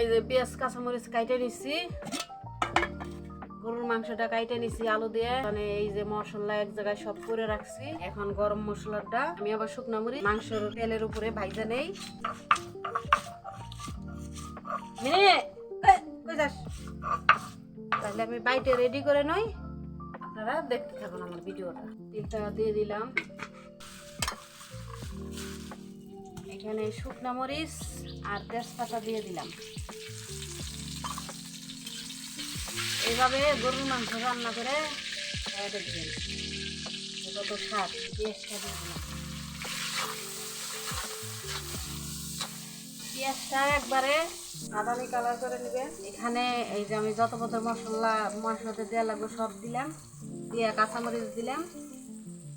এই যে পেঁয়াজ, কাঁচামরিচ কাইটে নিচ্ছি গরুর মাংসটা কাইটে নিছি, আলু দিয়ে। মানে এই যে মশলা এক জায়গায় সব করে রাখছি। এখন গরম মশলাটা, আমি আবার শুকনা মরিচ, মাংসের তেলের উপরে ভাইজা নেই। তাহলে আমি বাইটে রেডি করে নই। আপনারা দেখতে থাকুন আমার ভিডিওটা। তেলটা দিয়ে দিলাম। এখানে শুকনা মরিচ আর তেজপাতা দিয়ে দিলাম। এইভাবে গরুর মাংস রান্না করে দেখবেন কত স্বাদ পেঁয়াজটা একবারে বাদামি কালার করে নেবেন। এখানে এই যে আমি যত কত মশলা, মশলাতে দেওয়া লাগবে সব দিলাম। দিয়ে কাঁচামরিচ দিলাম,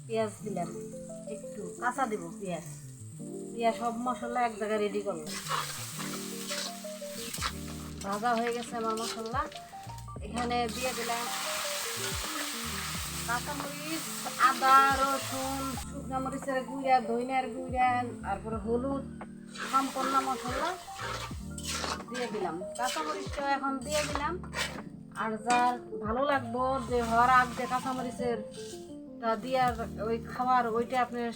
পেঁয়াজ দিলাম। একটু কাঁচা দিব পেঁয়াজ। দিয়ে সব মশলা এক জায়গায় রেডি করলাম। ভাজা হয়ে গেছে আমার মশলা। এখানে দিয়ে দিলাম কাঁচামরিচ, আদা, রসুন, শুকনো মরিচের গুঁড়া, ধইনার গুঁড়া, তারপরে হলুদ, সম্পূর্ণ মশলা দিয়ে দিলাম। কাঁচামরিচটা এখন দিয়ে দিলাম। আর যার ভালো লাগবো যে হওয়ার আগ যে কাঁচামরিচের তা দিয়ার ওই খাবার ওইটা আপনার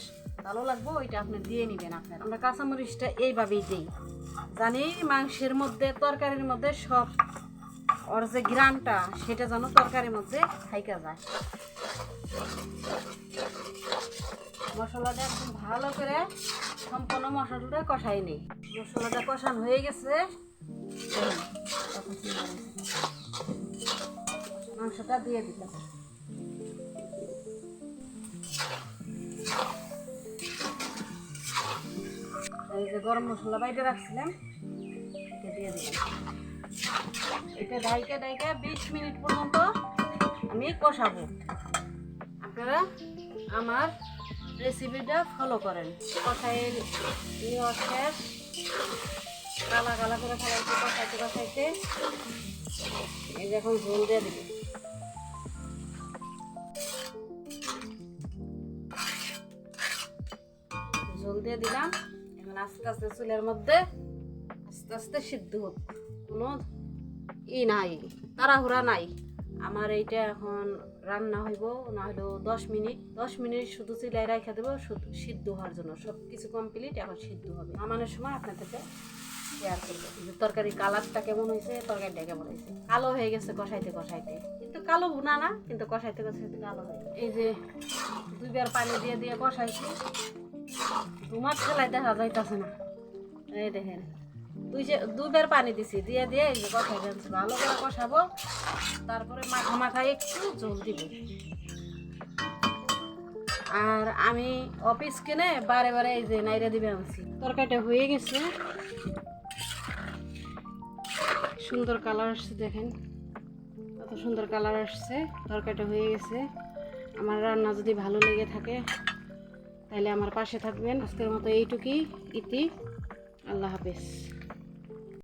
ভালো লাগবো, ওইটা আপনি দিয়ে নেবেন আপনার। আমরা কাঁচামরিচটা এইভাবেই দিই। জানি মাংসের মধ্যে, তরকারির মধ্যে সব ওর যে গ্রানটা, সেটা যেন তরকারির মধ্যে খাইকা যায়। মশলাটা একদম ভালো করে সম্পূর্ণ মশলাটা কষাই নেই। মশলাটা কষান হয়ে গেছে। মাংসটা দিয়ে দিলাম গরম মশলা বাইরে রাখছিলাম, এটা দিয়ে দিলাম। এটা ঢাইকা ঢাইকা বিশ মিনিট পর্যন্ত আমি কষাবো। আপনারা আমার রেসিপিটা ফলো করেন। কষাই নেওয়া কালা কালা করে ফেলাইতে কষাইতে কষাইতে। এই যে এখন ঝোল দিয়ে দিবি ঝোল দিয়ে দিলাম। এখন আস্তে আস্তে চুলের মধ্যে, আস্তে আস্তে সিদ্ধ হোক কোনো ই নাই, তাড়াহুড়া নাই। আমার এইটা এখন রান্না হইব, না হলেও দশ মিনিট। দশ মিনিট শুধু চিলাই রাখা দেবো, শুধু সিদ্ধ হওয়ার জন্য। সব কিছু কমপ্লিট এখন সিদ্ধ হবে। নামানোর সময় আপনাদেরকে শেয়ার করব। তরকারি কালারটা কেমন হয়েছে, তরকারিটা কেমন হয়েছে? কালো হয়ে গেছে কষাইতে কষাইতে। কিন্তু কালো ভুনা না, কিন্তু কষাইতে কষাইতে কালো হয়ে। এই যে দুইবার পানি দিয়ে দিয়ে কষাইছি। তোমার ছেলাই দেখা যাইতেছে না। এই দেখেন, দুই যে দুইবার পানি দিছি, দিয়ে দিয়ে এই যে কষাই দিচ্ছি ভালো করে কষাবো, তারপরে মাখা মাখা একটু জল দিব। আর আমি অফিস কিনে বারে বারে এই যে নাইরা দিবে আনছি। তরকারিটা হয়ে গেছে। সুন্দর কালার আসছে, দেখেন। কত সুন্দর কালার আসছে, তরকারিটা হয়ে গেছে। আমার রান্না যদি ভালো লেগে থাকে তাহলে আমার পাশে থাকবেন। আজকের মতো এইটুকুই। ইতি আল্লাহ হাফেজ।